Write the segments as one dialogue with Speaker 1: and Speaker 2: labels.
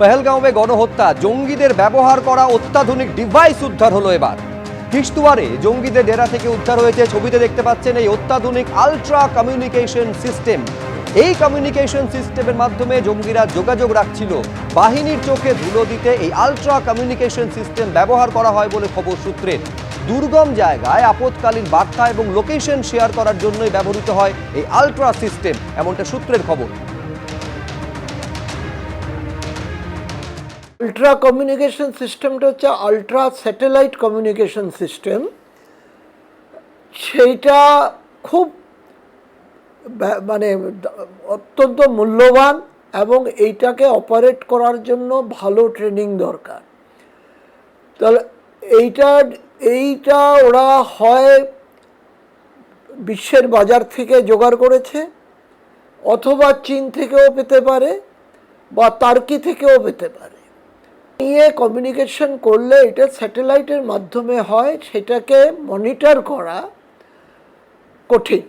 Speaker 1: পেহেলগাঁওয়ে গণহত্যা, জঙ্গিদের ব্যবহার করা অত্যাধুনিক ডিভাইস উদ্ধার হলো এবার। কিশতুয়ারে জঙ্গিদের ডেরা থেকে উদ্ধার হয়েছে ছবিতে দেখতে পাচ্ছেন এই অত্যাধুনিক আলট্রা কমিউনিকেশন সিস্টেম এই কমিউনিকেশন সিস্টেমের মাধ্যমে জঙ্গিরা যোগাযোগ রাখছিল। বাহিনীর চোখে ধুলো দিতে এই আলট্রা কমিউনিকেশন সিস্টেম ব্যবহার করা হয় বলে খবর সূত্রের। দুর্গম জায়গায় আপৎকালীন বার্তা এবং লোকেশন শেয়ার করার জন্যই ব্যবহৃত হয় এই আলট্রা সিস্টেম এমনটা সূত্রের খবর।
Speaker 2: আলট্রা কমিউনিকেশন সিস্টেমটা হচ্ছে আলট্রা স্যাটেলাইট কমিউনিকেশন সিস্টেম সেইটা খুব মানে অত্যন্ত মূল্যবান এবং এইটাকে অপারেট করার জন্য ভালো ট্রেনিং দরকার। তাহলে এইটা এইটা ওরা হয় বিশ্বের বাজার থেকে জোগাড় করেছে, অথবা চীন থেকেও পেতে পারে বা তার্কি থেকেও পেতে পারে। নিয়ে কমিউনিকেশন করলে এটা স্যাটেলাইটের মাধ্যমে হয়, সেটাকে মনিটর করা কঠিন।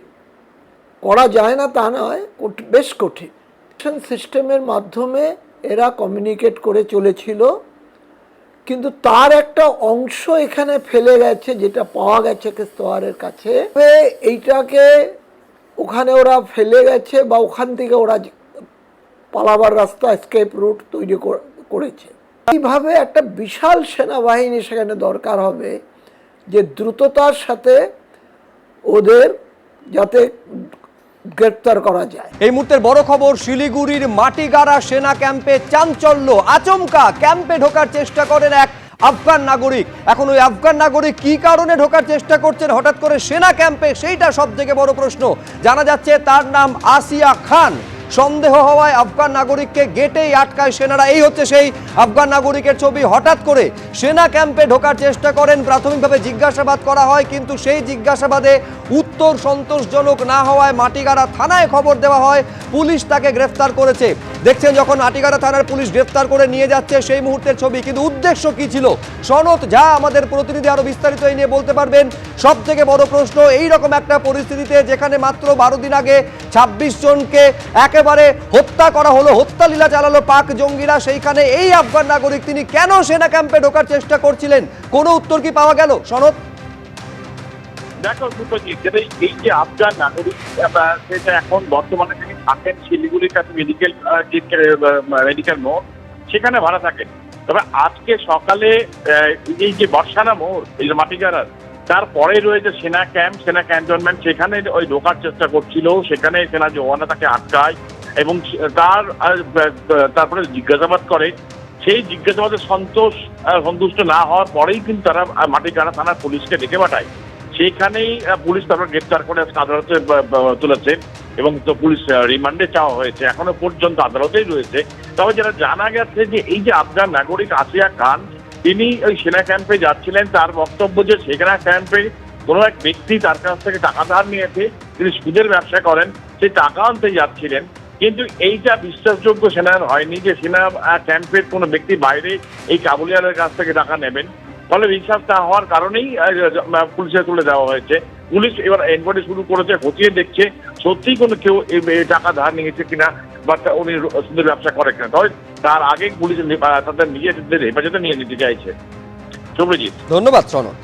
Speaker 2: করা যায় না তা নয় বেশ কঠিন। সিস্টেমের মাধ্যমে এরা কমিউনিকেট করে চলেছিল, কিন্তু তার একটা অংশ এখানে ফেলে গেছে, যেটা পাওয়া গেছে কেস্তোয়ারের কাছে। এইটাকে ওখানে ওরা ফেলে গেছে বা ওখান থেকে ওরা পালাবার রাস্তা স্কেপ রুট তৈরি কর- করেছে। এইভাবে একটা বিশাল সেনাবাহিনী সেখানে দরকার হবে যে দ্রুততার সাথে ওদের যাতে গ্রেপ্তার করা যায়?
Speaker 1: এই মুহূর্তের বড় খবর, শিলিগুড়ির মাটিগাড়া সেনা ক্যাম্পে চাঞ্চল্য, আচমকা। ক্যাম্পে ঢোকার চেষ্টা করেন এক আফগান নাগরিক। এখন ওই আফগান নাগরিক কি কারণে ঢোকার চেষ্টা করছেন হঠাৎ করে সেনা ক্যাম্পে? সেইটা সব থেকে বড় প্রশ্ন। জানা যাচ্ছে তার নাম আসিয়া খান। সন্দেহ হওয়ায় আফগান নাগরিককে গেটেই আটকায় সেনারা। এই হচ্ছে সেই আফগান নাগরিকের ছবি। হঠাৎ করে সেনা ক্যাম্পে ঢোকার চেষ্টা করেন। প্রাথমিকভাবে জিজ্ঞাসাবাদ করা হয়, কিন্তু সেই জিজ্ঞাসাবাদে উত্তর সন্তোষজনক না হওয়ায় মাটিগাড়া থানায় খবর দেওয়া হয়, পুলিশ তাকে গ্রেফতার করেছে। দেখছেন যখন মাটিগাড়া থানার পুলিশ গ্রেফতার করে নিয়ে যাচ্ছে সেই মুহূর্তের ছবি, কিন্তু উদ্দেশ্য কি ছিল? সনৎ যা আমাদের প্রতিনিধি আরও বিস্তারিত এই নিয়ে বলতে পারবেন। সব থেকে বড় প্রশ্ন এই রকম একটা পরিস্থিতিতে যেখানে মাত্র বারো দিন আগে ছাব্বিশ জনকে একেবারে হত্যা করা হলো হত্যা লীলা চালালো পাক জঙ্গিরা, সেইখানে এই আফগান নাগরিক তিনি কেন সেনা ক্যাম্পে ঢোকার চেষ্টা করছিলেন? কোনো উত্তর কি পাওয়া গেল সনৎ
Speaker 3: দেখো সুপ্রজিৎ যেটা এই যে আফগান নাগরিক সেটা এখন বর্তমানে তিনি থাকেন শিলিগুড়ির কাছে মেডিকেল মেডিকেল মোড়, সেখানে ভাড়া থাকেন তবে আজকে সকালে এই যে বর্ষানা মোড়, এই যে মাটিগাড়ার তারপরে রয়েছে সেনা ক্যাম্প, সেনা ক্যান্টনমেন্ট, সেখানে ওই ঢোকার চেষ্টা করছিল, সেখানে সেনা জওয়ানা তাকে আটকায়, এবং তার তারপরে জিজ্ঞাসাবাদ করে। সেই জিজ্ঞাসাবাদে সন্তোষ সন্তুষ্ট না হওয়ার পরেই কিন্তু তারা মাটিগাড়া থানার পুলিশকে ডেকে পাঠায়। সেইখানেই পুলিশ তারপর গ্রেপ্তার করে আদালতে তুলেছে এবং তো পুলিশ রিমান্ডে চাওয়া হয়েছে। এখনও পর্যন্ত আদালতেই রয়েছে। তবে যেটা জানা গেছে যে এই যে আফগান নাগরিক আসিয়া খান, তিনি ওই সেনা ক্যাম্পে যাচ্ছিলেন। তার বক্তব্য যে সেনা ক্যাম্পে কোনো এক ব্যক্তি তার কাছ থেকে টাকা ধার নিয়েছে, তিনি সুদের ব্যবসা করেন, সেই টাকা আনতে যাচ্ছিলেন। কিন্তু এইটা বিশ্বাসযোগ্য সেনার হয়নি যে সেনা ক্যাম্পের কোনো ব্যক্তি বাইরে এই কাবুলিয়ালের কাছ থেকে টাকা নেবেন। ফলে বিশ্বাস না হওয়ার কারণেই পুলিশে তুলে দেওয়া হয়েছে। পুলিশ এবার এনকোয়ারি শুরু করেছে, খতিয়ে দেখছে সত্যি কোনো কেউ টাকা ধার নিয়েছে কিনা, বা উনি সুন্দর ব্যবসা করে কিনা। তবে তার আগে পুলিশ তাদের নিজেদের হেফাজতে নিয়ে নিতে চাইছে। সুপ্রজিৎ
Speaker 1: ধন্যবাদ সনৎ